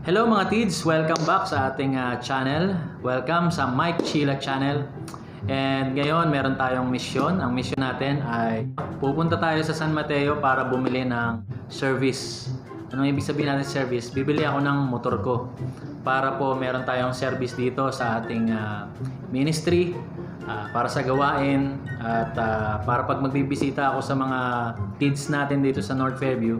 Hello mga tids! Welcome back sa ating ah, channel. Welcome sa Mike Chila channel. And ngayon meron tayong mission. Ang mission natin ay pupunta tayo sa San Mateo para bumili ng service. Anong ibig sabihin natin service? Bibili ako ng motor ko para po meron tayong service dito sa ating ah, ministry ah, para sa gawain at ah, para pag magbibisita ako sa mga kids natin dito sa North Fairview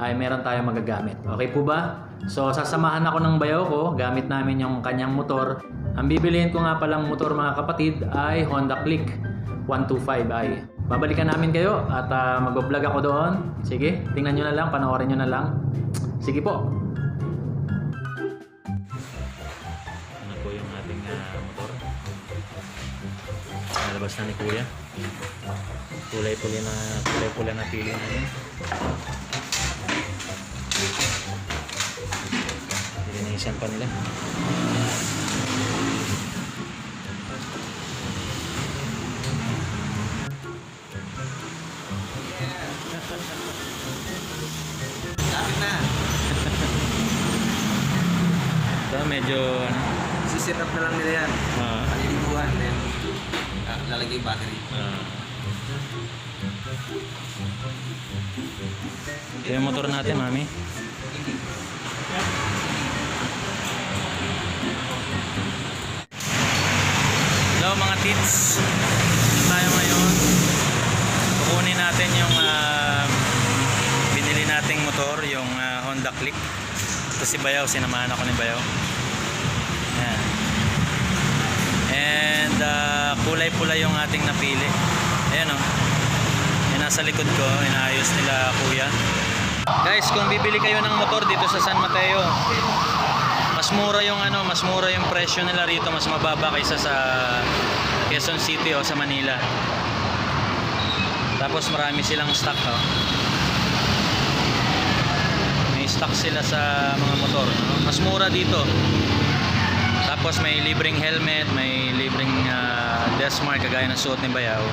ay meron tayong magagamit. Okay po ba? So sasamahan ako ng bayaw ko, gamit namin yung kanyang motor. Ang bibilihin ko nga palang motor mga kapatid ay Honda Click 125i. Babalikan namin kayo at uh, mag-vlog ako doon. Sige, tingnan nyo na lang, panoorin nyo na lang. Sige po. Ano po yung ating ah, motor? Nalabas na ni Kuya. Kulay pula na kulay pula na pili namin. Linisan pa nila. Lapit na. Ito medyo ano, Sisit up na lang nila yan. ah, Paliliguan. Then, ah, lalagay yung battery. ah. Ito yung motor natin, mami. Hello mga tits. Tayo ngayon. Kukunin natin yung ah, binili nating motor, yung ah, Honda Click. Ito si Bayaw, sinamahan ako ni Bayaw. Yan. And ah, kulay-pula yung ating napili. Ayan o. Yung nasa likod ko, inaayos nila kuya. Guys, kung bibili kayo ng motor dito sa San Mateo, mas mura yung ano, mas mura yung presyo nila rito, mas mababa kaysa sa Quezon City o sa Manila. Tapos marami silang stock, oh. May stock sila sa mga motor, no? Mas mura dito. Tapos may libreng helmet, may libreng uh, desk mark kagaya ng suot ni Bayaw.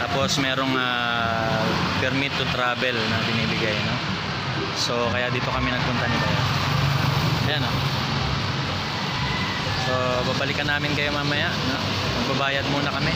Tapos merong ah, permit to travel na binibigay, no? So kaya dito kami nagpunta ni Bayaw. Ayan, no? So babalikan namin kayo mamaya, no? Magbabayad muna kami.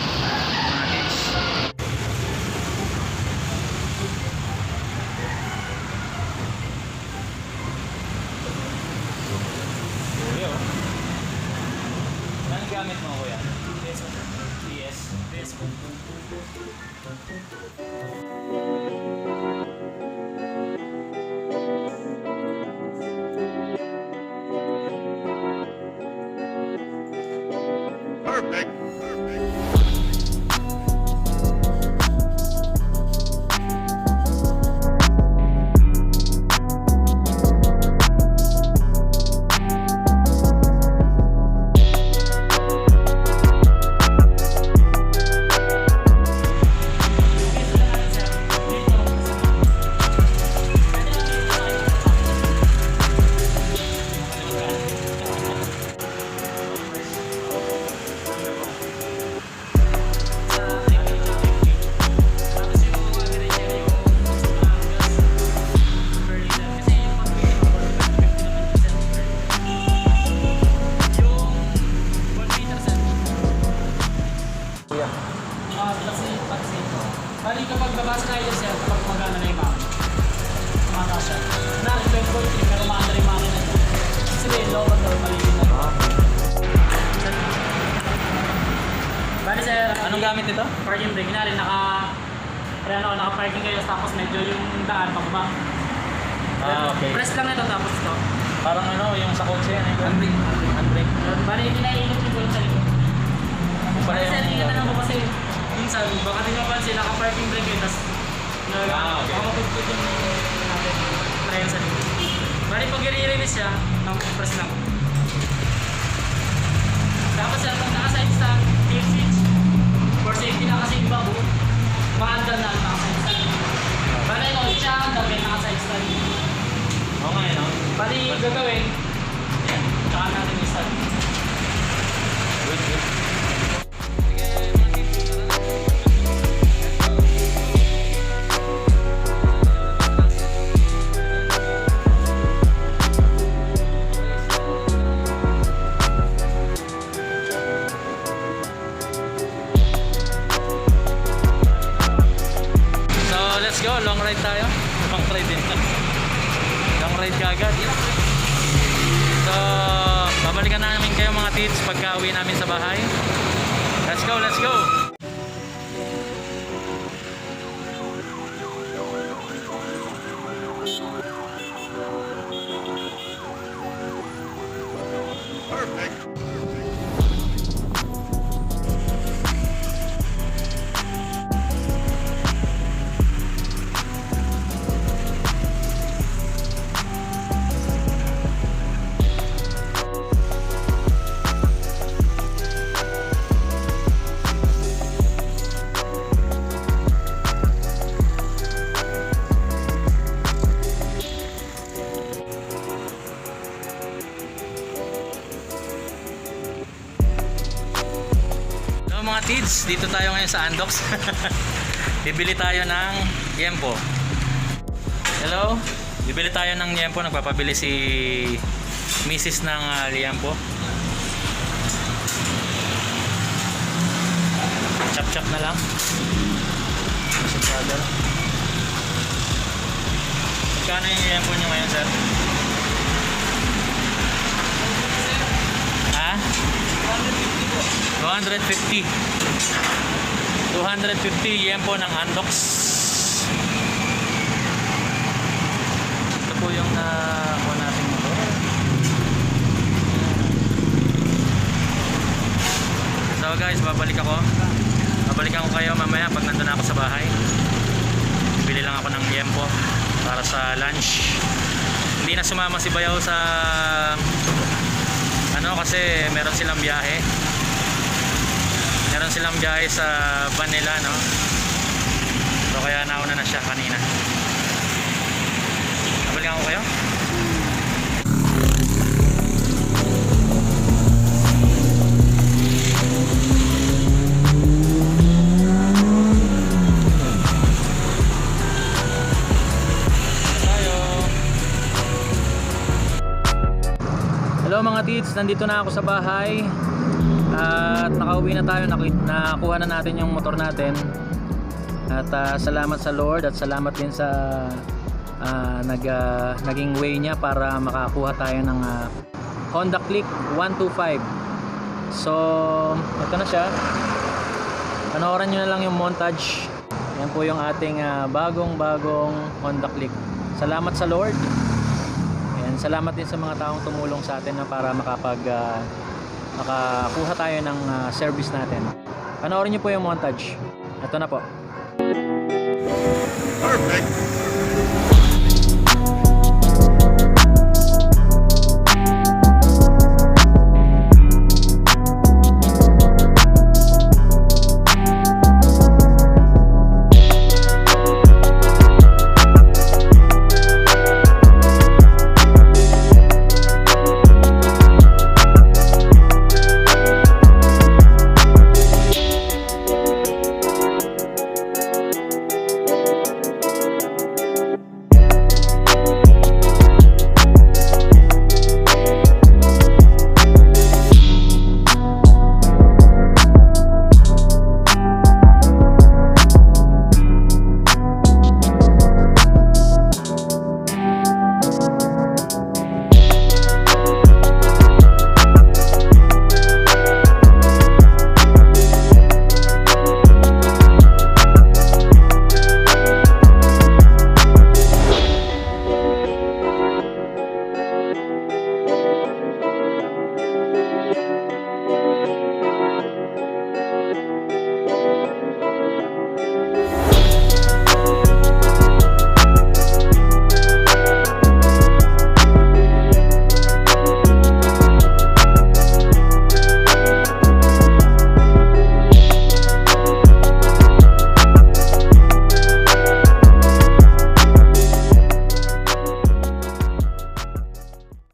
Ah, kasi, kasi. Bali kapag babasa na ito siya, kapag magana na yung makina. Tumataas siya. Na, 12.3, pero maanda rin yung makina niya. Kasi may low at low, malilim na. Bali sir, Anong gamit nito? parking brake na rin, naka... Kaya ano, naka-parking kayo, tapos medyo yung daan pababa. Ah, okay. Press lang ito, tapos ito. Parang ano, yung sa kotse, yung Handbrake, handbrake. Bali, hindi na iinit yung sa likod. Para Bali yung... sir, tingnan na mo kasi minsan, baka di mapansin, naka-parking brake kayo, tapos nag- Ah, okay. makapagpud yung natin, trail sa likod. Bali, pag i-release siya, press lang. Tapos sir, pag naka-side stand, kill switch. For safety na kasi iba po, maandal na naka-side stand. Bali, ito, siya andal, may naka-side. Oo nga, no? Bali, gagawin, yan, tsaka natin yung stand. Ride tayo. Long ride din. Long ride ka agad. So, babalikan namin kayo mga tits pagka uwi namin sa bahay. Let's go, let's go! Mga tids, dito tayo ngayon sa Andox. Bibili tayo ng yempo. Hello? Bibili tayo ng yempo. Nagpapabili si Mrs. ng uh, yempo. Chop-chop na lang. Brother. Magkano yung yempo nyo ngayon, sir? 250 250 yen po ng Andox ito po yung nakuha natin motor so guys babalik ako. Babalikan ko kayo mamaya pag nandun na ako sa bahay. Bili lang ako ng yempo para sa lunch. Hindi na sumama si Bayaw sa ano kasi meron silang biyahe. Meron silang biyahe sa van nila no? So kaya nauna na siya kanina. Nabalikan ko kayo Tits, nandito na ako sa bahay at nakauwi na tayo, Naku- nakuha na natin yung motor natin. At ah, salamat sa Lord at salamat din sa ah, nag, ah, naging way niya para makakuha tayo ng ah, Honda Click 125 so ito na siya. Panoorin nyo na lang yung montage. Yan po yung ating ah, bagong bagong Honda Click. Salamat sa Lord salamat din sa mga taong tumulong sa atin na para makapag ah, makakuha tayo ng ah, service natin. Panoorin niyo po yung montage. Ito na po. Perfect.